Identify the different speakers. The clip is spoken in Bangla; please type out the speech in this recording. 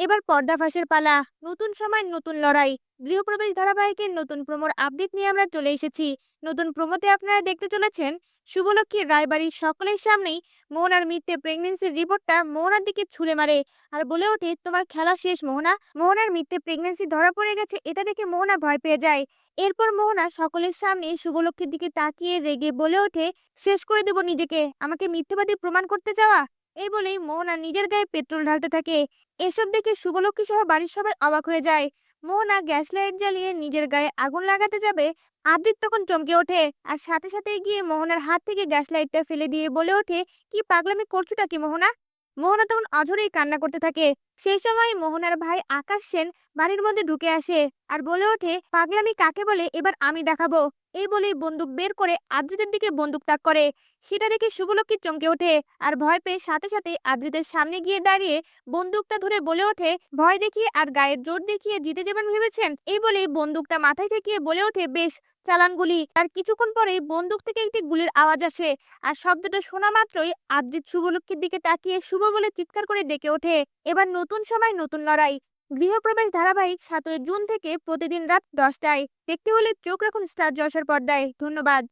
Speaker 1: এবার পর্দা ফাঁসের পালা, নতুন সময়, নতুন লড়াই, গৃহপ্রবেশ ধারাবাহিকের নতুন প্রোমোর আপডেট নিয়ে আমরা চলে এসেছি। নতুন প্রমোতে আপনারা দেখতে চলেছেন শুভলক্ষ্মী রায়বাড়ির সকলের সামনেই মোহনার মিথ্যে প্রেগনেন্সির রিপোর্টটা মোহনার দিকে ছুঁড়ে মারে আর বলে ওঠে, তোমার খেলা শেষ মোহনা মোহনার মিথ্যে প্রেগনেন্সি ধরা পড়ে গেছে, এটা দেখে মোহনা ভয় পেয়ে যায়। এরপর মোহনা সকলের সামনে শুভলক্ষ্মীর দিকে তাকিয়ে রেগে বলে ওঠে, শেষ করে দেব নিজেকে, আমাকে মিথ্যেবাদী প্রমাণ করতে চাওয়া? এই বলেই মোহনা নিজের গায়ে পেট্রোল ঢালতে থাকে। এসব দেখে শুভলক্ষ্মী সহ বাড়ির সবাই অবাক হয়ে যায়। মোহনা গ্যাস লাইট জ্বালিয়ে নিজের গায়ে আগুন লাগাতে যাবে আদিত তখন চমকে ওঠে আর সাথে সাথে গিয়ে মোহনার হাত থেকে গ্যাস লাইটটা ফেলে দিয়ে বলে ওঠে, কি পাগলামি করছোটা কি মোহনা? মোহনা তখন অঝরেই কান্না করতে থাকে। সেই সময় মোহনার ভাই আকাশ সেন বাড়ির মধ্যে ঢুকে আসে আর বলে ওঠে, পাগলামি কাকে বলে? এবার আমি দেখাবো। এই বলেই বন্দুক বের করে আদ্রিতের দিকে বন্দুক তাক করে। সেটা দেখে শুভলক্ষ্মী চমকে ওঠে আর ভয় পেয়ে সাথে সাথে আদ্রিতের সামনে গিয়ে দাঁড়িয়ে বন্দুকটা ধরে বলে ওঠে, ভয় দেখিয়ে আর গায়ের জোর দেখিয়ে জিতে যাবেন ভেবেছেন? এই বলেই বন্দুকটা মাথায় ঠেকিয়ে বলে ওঠে, বেশ, চালান গুলি। আর কিছুক্ষণ পরেই বন্দুক থেকে একটি গুলির আওয়াজ আসে আর শব্দটা শোনা মাত্রই আদ্রিত শুভলক্ষ্মীর দিকে তাকিয়ে শুভ বলে চিৎকার করে ডেকে ওঠে, এবার নতুন সময়, নতুন লড়াই। গৃহপ্রবেশ ধারাবাহিক সাতই জুন থেকে প্রতিদিন রাত দশটায়। দেখতে হলে চোখ রাখুন স্টার জলসার পর্দায়। ধন্যবাদ।